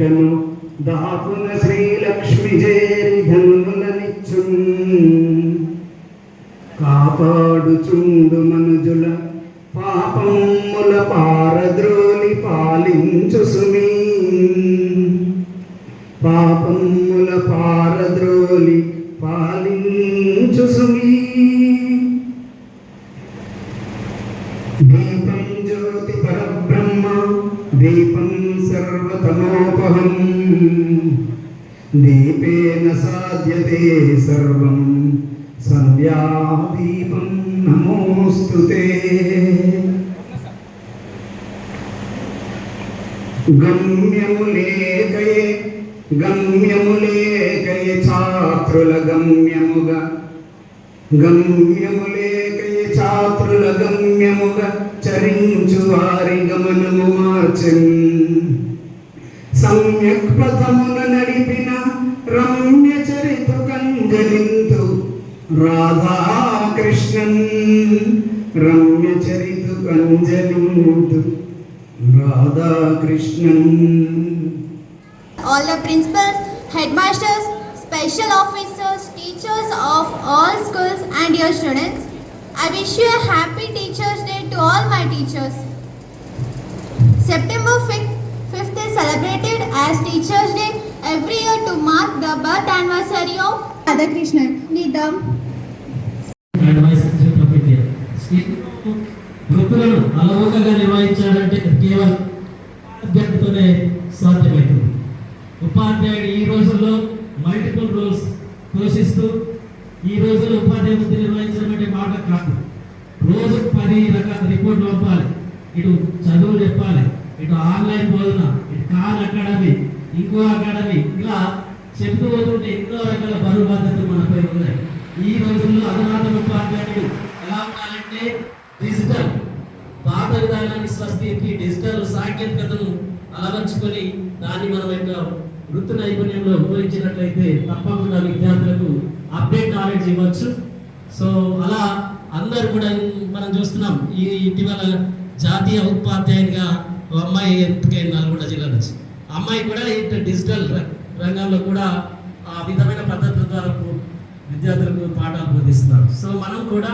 దాపున శ్రీలక్ష్మి చేరి ధనులనిచ్చున్ కాపాడుచుండు మనుజుల పాపముల పారద్రోలి పాలించు సుమీ. పాపముల పారద్రోలి పాలించు సుమీ. దీపం జ్యోతి పరమ दीपं सर्वतमोपहम् దీపేన साध्यते सर्वं సంధ్యా దీపం ते గమ్యములేకయే గమ్యములేకయే ఛాత్రుల గమ్యముగా. గమ్యములేకయే ఛాత్రుల గమ్యముగా చరించువారు మార్చన్ సమ్యక్ పథమున నడిపిన రమ్య చరిత కంజలింతు రాధాకృష్ణన్ రమ్య చరిత కంజలింతు Radhakrishnan all the principals, headmasters, special officers, teachers of all schools and your students. I wish you a happy Teachers' Day to all my teachers. September 5th, 5th is celebrated as Teachers' Day. Every year to mark the birth anniversary of Radhakrishnan. Needham. Advice వృత్తులను అలవోకగా నిర్వహించాలంటే కేవలం ఉపాధ్యాయుడితోనే సాధ్యమవుతుంది. ఉపాధ్యాయుడు ఈ రోజుల్లో multiple roles పోషిస్తూ ఈ రోజుల్లో ఉపాధ్యాయ వృత్తి నిర్వహించడం అంటే మాట కాదు. రోజు పది రకాల రిపోర్ట్లు పంపాలి. ఇటు చదువు చెప్పాలి. ఇటు ఆన్లైన్ బోధన ఇటు కాన్ అకాడమీ ఇంకో అకాడమీ ఇలా చెప్తూ పోతుంటే ఎన్నో రకాల బరువు బాధ్యతలు మనపై ఉన్నాయి. ఈ రోజుల్లో అధునాతన ఉపాధ్యాయుడు ఎలా ఉండాలంటే డిజిటల్. పాత విధానానికి స్వస్థితికి డిజిటల్ సాంకేతికతను అలవర్చుకొని దాన్ని మనం యొక్క వృత్తి నైపుణ్యంలో ఉపయోగించినట్లయితే తప్పకుండా విద్యార్థులకు అప్డేట్ నాలెడ్జ్ ఇవ్వచ్చు. సో అలా అందరు కూడా మనం చూస్తున్నాం. ఈ ఇటీవల జాతీయ ఉపాధ్యాయునిగా అమ్మాయి ఎంపికైంది నల్గొండ జిల్లా నుంచి. అమ్మాయి కూడా ఇటు డిజిటల్ రంగంలో కూడా ఆ విధమైన పద్ధతుల ద్వారా విద్యార్థులకు పాఠాలు బోధిస్తున్నారు. సో మనం కూడా